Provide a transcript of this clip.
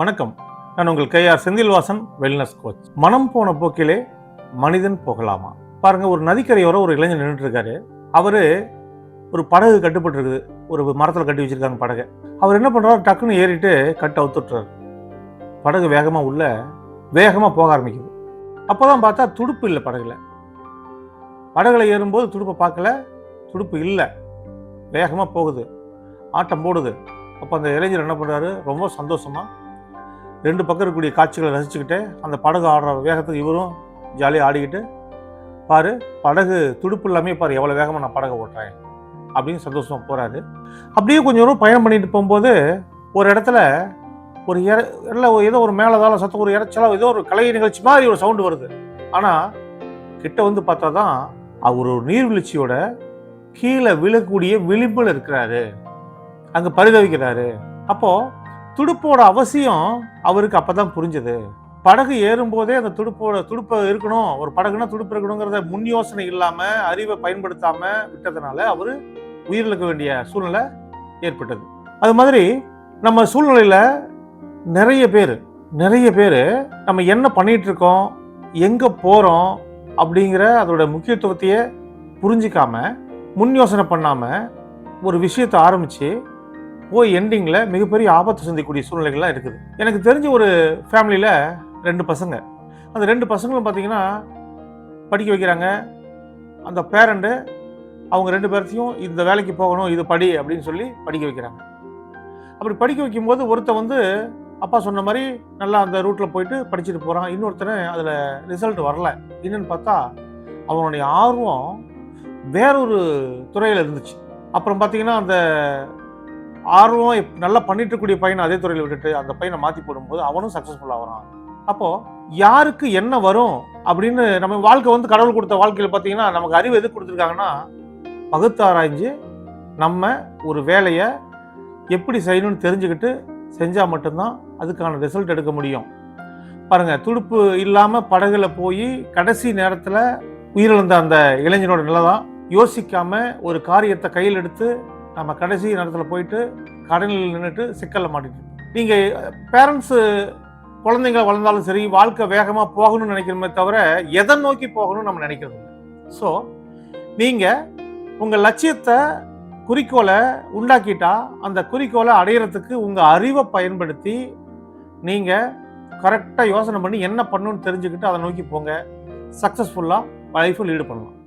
வணக்கம். நான் உங்கள் கேஆர் செந்தில்வாசன் வெல்னஸ் கோச் மனம் போன போக்கிலே மனிதன் போகலாமா? பாருங்க ஒரு நதிக்கரையோரம் ஒரு இளைஞர் நின்றுட்டு இருக்காரு அவரு ஒரு படகு கட்டுப்பட்டு இருக்குது ஒரு மரத்தில் கட்டி வச்சிருக்காங்க படகை. அவர் என்ன பண்ணுறாரு டக்குன்னு ஏறிட்டு கட்டு அவுத்துட்டுறாரு. படகு வேகமாக உள்ள வேகமாக போக ஆரம்பிக்குது. அப்போதான் பார்த்தா துடுப்பு இல்லை படகுல. படகுல ஏறும்போது துடுப்பை பார்க்கல. துடுப்பு இல்லை. வேகமாக போகுது. ஆட்டம் போடுது. அப்போ அந்த இளைஞர் என்ன பண்ணுறாரு ரொம்ப சந்தோஷமாக ரெண்டு பக்கம் இருக்கக்கூடிய காட்சிகளை ரசிச்சுக்கிட்டு அந்த படகு ஆடுற வேகத்துக்கு இவரும் ஜாலியாக ஆடிக்கிட்டு பாரு படகு துடுப்பு இல்லாமே பாரு எவ்வளோ வேகமாக நான் படகை ஓட்டுறேன். அப்படின்னு சந்தோஷமாக போகிறாரு அப்படியே கொஞ்சம் தூரம் பயணம் பண்ணிட்டு போகும்போது ஒரு இடத்துல ஒரு இற இல்லை ஏதோ ஒரு மேலதால சத்தம் ஒரு இறைச்சலா ஏதோ ஒரு கலை நிகழ்ச்சி மாதிரி ஒரு சவுண்டு வருது. ஆனால் கிட்ட வந்து பார்த்தா தான் அவர் ஒரு நீர்வீழ்ச்சியோட கீழே விழக்கூடிய விளிம்பில் இருக்கிறாரு. அங்கே பரிதவிக்கிறாரு. அப்போது துடுப்போட அவசியம் அவருக்கு அப்பதான் புரிஞ்சது. படகு ஏறும்போதே அந்த துடுப்போட துடுப்பை இருக்கணும். ஒரு படகுனா துடுப்பு இருக்கணுங்கிறத முன் யோசனை இல்லாம அறிவை பயன்படுத்தாம விட்டதுனால அவரு உயிரிழக்க வேண்டிய சூழ்நிலை ஏற்பட்டது. அது மாதிரி நம்ம சூழ்நிலையில நிறைய பேர் நிறைய பேர் நம்ம என்ன பண்ணிட்டு இருக்கோம் எங்க போறோம் அப்படிங்கிற அதோட முக்கியத்துவத்தையே புரிஞ்சிக்காம முன் யோசனை பண்ணாம ஒரு விஷயத்தை ஆரம்பிச்சு போய் எண்டிங்கில் மிகப்பெரிய ஆபத்து சந்திக்கக்கூடிய சூழ்நிலைகள்லாம் இருக்குது. எனக்கு தெரிஞ்ச ஒரு ஃபேமிலியில் ரெண்டு பசங்க. அந்த ரெண்டு பசங்களும் பார்த்தீங்கன்னா படிக்க வைக்கிறாங்க. அந்த பேரண்ட்டு அவங்க ரெண்டு பேர்த்தையும் இந்த வேலைக்கு போகணும் இது படி அப்படின்னு சொல்லி படிக்க வைக்கிறாங்க. அப்படி படிக்க வைக்கும்போது ஒருத்தன் வந்து அப்பா சொன்ன மாதிரி நல்லா அந்த ரூட்டில் போயிட்டு படிச்சுட்டு போகிறான் இன்னொருத்தனை அதில் ரிசல்ட் வரல. என்னன்னு பார்த்தா அவனுடைய ஆர்வம் வேறொரு துறையில் இருந்துச்சு. அப்புறம் பார்த்தீங்கன்னா அந்த ஆர்வம் நல்லா பண்ணிட்டு இருக்கக்கூடிய பையனை அதே துறையில் விட்டுட்டு அந்த பையனை மாற்றி போடும்போது அவனும் சக்ஸஸ்ஃபுல் ஆகிறான் அப்போது யாருக்கு என்ன வரும் அப்படின்னு நம்ம வாழ்க்கை வந்து கடவுள் கொடுத்த வாழ்க்கையில் பார்த்தீங்கன்னா நமக்கு அறிவு எது கொடுத்துருக்காங்கன்னா பகுத்தாராய்ஞ்சு நம்ம ஒரு வேலையை எப்படி செய்யணும்னு தெரிஞ்சுக்கிட்டு செஞ்சால் மட்டும்தான் அதுக்கான ரிசல்ட் எடுக்க முடியும். பாருங்கள் துடுப்பு இல்லாமல் படகுல போய் கடைசி நேரத்தில் உயிரிழந்த அந்த இளைஞனோட நிலை தான் யோசிக்காமல் ஒரு காரியத்தை கையில் எடுத்து நம்ம கடைசி நேரத்தில் போயிட்டு கடனில் நின்றுட்டு சிக்கலில் மாட்டிட்டு நீங்கள் பேரண்ட்ஸு குழந்தைங்க வளர்ந்தாலும் சரி வாழ்க்கை வேகமாக போகணும்னு நினைக்கிறோமே தவிர எதை நோக்கி போகணும்னு நம்ம நினைக்கிறது இல்லை. ஸோ நீங்கள் உங்கள் லட்சியத்தை குறிக்கோளை உண்டாக்கிட்டா அந்த குறிக்கோளை அடையிறதுக்கு உங்கள் அறிவை பயன்படுத்தி நீங்கள் கரெக்டாக யோசனை பண்ணி என்ன பண்ணணும்னு தெரிஞ்சுக்கிட்டு அதை நோக்கி போங்க. சக்ஸஸ்ஃபுல்லாக லைஃப்பில் ஈடு பண்ணலாம்